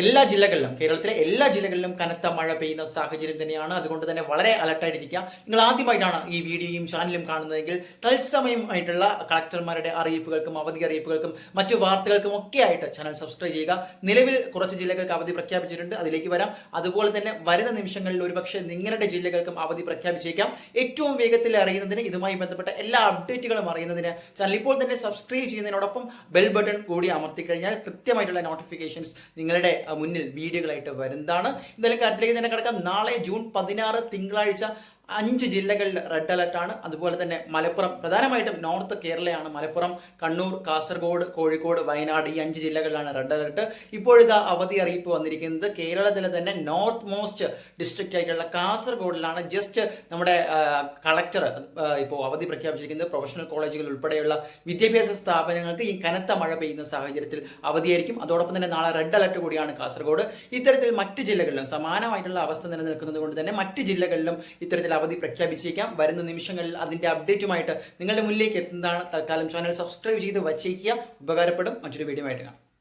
എല്ലാ ജില്ലകളിലും കേരളത്തിലെ എല്ലാ ജില്ലകളിലും കനത്ത മഴ പെയ്യുന്ന സാഹചര്യം തന്നെയാണ്. അതുകൊണ്ട് തന്നെ വളരെ അലർട്ടായിട്ടിരിക്കുക നിങ്ങൾ ആദ്യമായിട്ടാണ് ഈ വീഡിയോയും ചാനലും കാണുന്നതെങ്കിൽ തത്സമയം ആയിട്ടുള്ള കളക്ടർമാരുടെ അറിയിപ്പുകൾക്കും അവധി അറിയിപ്പുകൾക്കും മറ്റു വാർത്തകൾക്കും ഒക്കെ ആയിട്ട് ചാനൽ സബ്സ്ക്രൈബ് ചെയ്യുക. നിലവിൽ കുറച്ച് ജില്ലകൾക്ക് അവധി പ്രഖ്യാപിച്ചിട്ടുണ്ട്. അതിലേക്ക് വരാം. അതുപോലെ തന്നെ വരുന്ന നിമിഷങ്ങളിൽ ഒരുപക്ഷെ നിങ്ങളുടെ ജില്ലകൾക്കും അവധി പ്രഖ്യാപിച്ചേക്കാം. ഏറ്റവും വേഗത്തിൽ അറിയുന്നതിന് ഇതുമായി ബന്ധപ്പെട്ട എല്ലാ അപ്ഡേറ്റുകളും അറിയുന്നതിന് ചാനൽ ഇപ്പോൾ തന്നെ സബ്സ്ക്രൈബ് ചെയ്യുന്നതിനോടൊപ്പം ബെൽ ബട്ടൺ കൂടി അമർത്തി കഴിഞ്ഞാൽ കൃത്യമായിട്ടുള്ള നോട്ടിഫിക്കേഷൻസ് നിങ്ങളുടെ മുന്നിൽ വീഡിയോകളായിട്ട് വരുന്നതാണ്. എന്തായാലും കാര്യത്തിലേക്ക് തന്നെ കിടക്കാം. നാളെ ജൂൺ പതിനാറ് തിങ്കളാഴ്ച അഞ്ച് ജില്ലകളിൽ റെഡ് അലർട്ടാണ് അതുപോലെ തന്നെ മലപ്പുറം പ്രധാനമായിട്ടും നോർത്ത് കേരളയാണ് മലപ്പുറം കണ്ണൂർ കാസർഗോഡ് കോഴിക്കോട് വയനാട് ഈ അഞ്ച് ജില്ലകളിലാണ് റെഡ് അലർട്ട് ഇപ്പോഴിതാ അവധി അറിയിപ്പ് വന്നിരിക്കുന്നത്. കേരളത്തിലെ തന്നെ നോർത്ത് മോസ്റ്റ് ഡിസ്ട്രിക്റ്റ് ആയിട്ടുള്ള കാസർഗോഡിലാണ് ജസ്റ്റ് നമ്മുടെ കളക്ടർ ഇപ്പോൾ അവധി പ്രഖ്യാപിച്ചിരിക്കുന്നത്. പ്രൊഫഷണൽ കോളേജുകൾ ഉൾപ്പെടെയുള്ള വിദ്യാഭ്യാസ സ്ഥാപനങ്ങൾക്ക് ഈ കനത്ത മഴ പെയ്യുന്ന സാഹചര്യത്തിൽ അവധിയായിരിക്കും അതോടൊപ്പം തന്നെ നാളെ റെഡ് അലർട്ട് കൂടിയാണ് കാസർഗോഡ്. ഇത്തരത്തിൽ മറ്റ് ജില്ലകളിലും സമാനമായിട്ടുള്ള അവസ്ഥ നിലനിൽക്കുന്നത് കൊണ്ട് തന്നെ മറ്റ് ജില്ലകളിലും ഇത്തരത്തിൽ അവധി പ്രഖ്യാപിച്ചേക്കാം. വരുന്ന നിമിഷങ്ങളിൽ അതിന്റെ അപ്ഡേറ്റുമായിട്ട് നിങ്ങളുടെ മുന്നിലേക്ക് എത്തുന്നതാണ് തൽക്കാലം. ചാനൽ സബ്സ്ക്രൈബ് ചെയ്ത് വച്ചേക്കുക. ഉപകാരപ്പെടും. മറ്റൊരു വീഡിയോ ആയിട്ട് കാണാം.